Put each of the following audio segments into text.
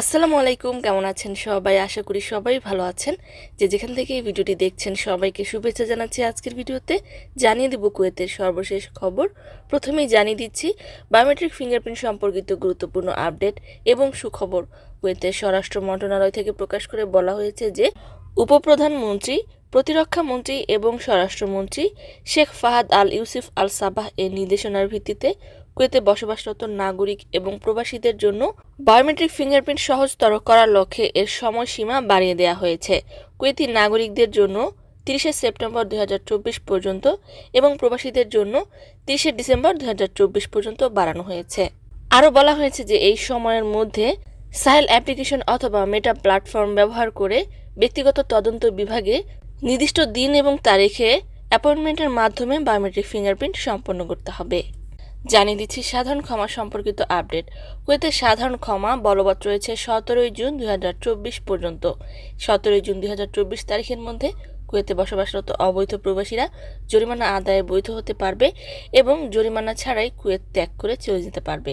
আসসালামু আলাইকুম, কেমন আছেন সবাই? আশা করি সবাই ভালো আছেন। যে যেখান থেকে এই ভিডিওটি দেখছেন, সবাইকে শুভেচ্ছা জানাচ্ছি আজকের ভিডিওতে। জানিয়ে দেব কুয়েতের সর্বশেষ খবর। প্রথমেই জানিয়ে দিচ্ছি, বায়োমেট্রিক ফিঙ্গারপ্রিন্ট সম্পর্কিত গুরুত্বপূর্ণ আপডেট এবং সুখবর। কুয়েতের স্বরাষ্ট্র মন্ত্রণালয় থেকে প্রকাশ করে বলা হয়েছে যে, উপপ্রধানমন্ত্রী, প্রতিরক্ষা মন্ত্রী এবং স্বরাষ্ট্রমন্ত্রী Sheikh Fahad Al Yousef Al Sabah এর নির্দেশনার ভিত্তিতে কুয়েতে বসবাসরত নাগরিক এবং প্রবাসীদের জন্য বায়োমেট্রিক ফিঙ্গারপ্রিন্ট সহজতর করার লক্ষ্যে এর সময়সীমা বাড়িয়ে দেওয়া হয়েছে। কুয়েতি নাগরিকদের জন্য তিরিশে সেপ্টেম্বর দুই হাজার চব্বিশ পর্যন্ত এবং প্রবাসীদের জন্য তিরিশে ডিসেম্বর দুই পর্যন্ত বাড়ানো হয়েছে। আরও বলা হয়েছে যে এই সময়ের মধ্যে সাহেল অ্যাপ্লিকেশন অথবা মেটা প্ল্যাটফর্ম ব্যবহার করে ব্যক্তিগত তদন্ত বিভাগে নির্দিষ্ট দিন এবং তারিখে অ্যাপয়েন্টমেন্টের মাধ্যমে বায়োমেট্রিক ফিঙ্গারপ্রিন্ট সম্পন্ন করতে হবে। জানিয়ে দিচ্ছি সাধারণ ক্ষমা সম্পর্কিত আপডেট। কুয়েতে সাধারণ ক্ষমা বলবৎ রয়েছে সতেরোই জুন দু হাজার চব্বিশ পর্যন্ত। সতেরোই জুন দু হাজার চব্বিশ তারিখের মধ্যে কুয়েতে বসবাসরত অবৈধ প্রবাসীরা জরিমানা আদায়ে বৈধ হতে পারবে এবং জরিমানা ছাড়াই কুয়েত ত্যাগ করে চলে যেতে পারবে।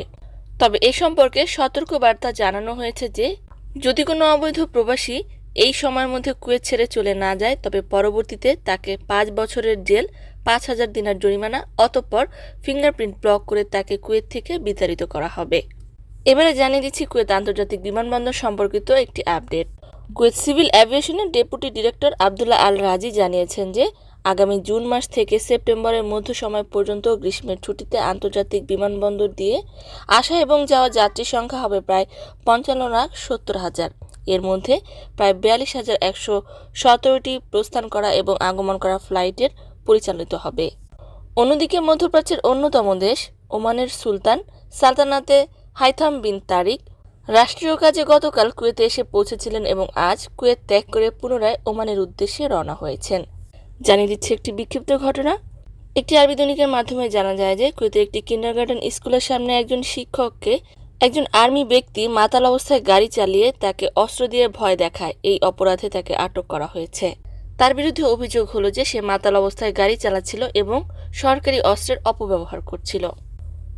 তবে এ সম্পর্কে সতর্ক বার্তা জানানো হয়েছে যে, যদি কোনো অবৈধ প্রবাসী এই সময়ের মধ্যে কুয়েত ছেড়ে চলে না যায়, তবে পরবর্তীতে তাকে পাঁচ বছরের জেল পাঁচ হাজার দিনার জরিমানা, অতঃপর ফিঙ্গারপ্রিন্ট ব্লক করে তাকে কুয়েত থেকে বিতাড়িত করা হবে। এবারে জানিয়ে দিচ্ছি কুয়েত আন্তর্জাতিক বিমানবন্দর সম্পর্কিত একটি update. Kuwait civil অ্যাভিয়েশনের deputy director Abdullah Al Razi জানিয়েছেন যে, আগামী জুন মাস থেকে সেপ্টেম্বরের মধ্য সময় পর্যন্ত গ্রীষ্মের ছুটিতে আন্তর্জাতিক বিমানবন্দর দিয়ে আসা এবং যাওয়া যাত্রী সংখ্যা হবে প্রায় পঞ্চান্ন লাখ সত্তর হাজার। এর মধ্যে প্রায় বিয়াল্লিশ হাজার একশো সতেরোটি প্রস্থান করা এবং আগমন করা ফ্লাইটের পরিচালিত হবে। অন্যদিকে মধ্যপ্রাচ্যের অন্যতম দেশ ওমানের সুলতান সালতানাতে হাইথাম বিন তারিক রাষ্ট্রীয় কাজে গতকাল কুয়েতে এসে পৌঁছেছিলেন এবং আজ কুয়েত ত্যাগ করে পুনরায় ওমানের উদ্দেশ্যে রওনা হয়েছেন। জানিয়ে দিচ্ছে একটি বিক্ষিপ্ত ঘটনা। একটি আরবি দৈনিকের মাধ্যমে জানা যায় যে কুয়েতের একটি কিন্ডারগার্টেন স্কুলের সামনে একজন শিক্ষককে একজন আর্মি ব্যক্তি মাতাল অবস্থায় গাড়ি চালিয়ে তাকে অস্ত্র দিয়ে ভয় দেখায়। এই অপরাধে তাকে আটক করা হয়েছে। তার বিরুদ্ধে অভিযোগ হলো যে সে মাতাল অবস্থায় গাড়ি চালাচ্ছিল এবং সরকারি অস্ত্রের অপব্যবহার করছিল।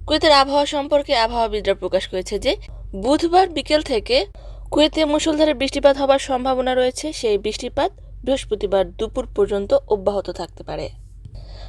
কুয়েতের আবহাওয়া সম্পর্কে আবহাওয়াবিদরা প্রকাশ করেছে যে, বুধবার বিকেল থেকে কুয়েতে মুসলধারে বৃষ্টিপাত হবার সম্ভাবনা রয়েছে। সেই বৃষ্টিপাত বৃহস্পতিবার দুপুর পর্যন্ত অব্যাহত থাকতে পারে।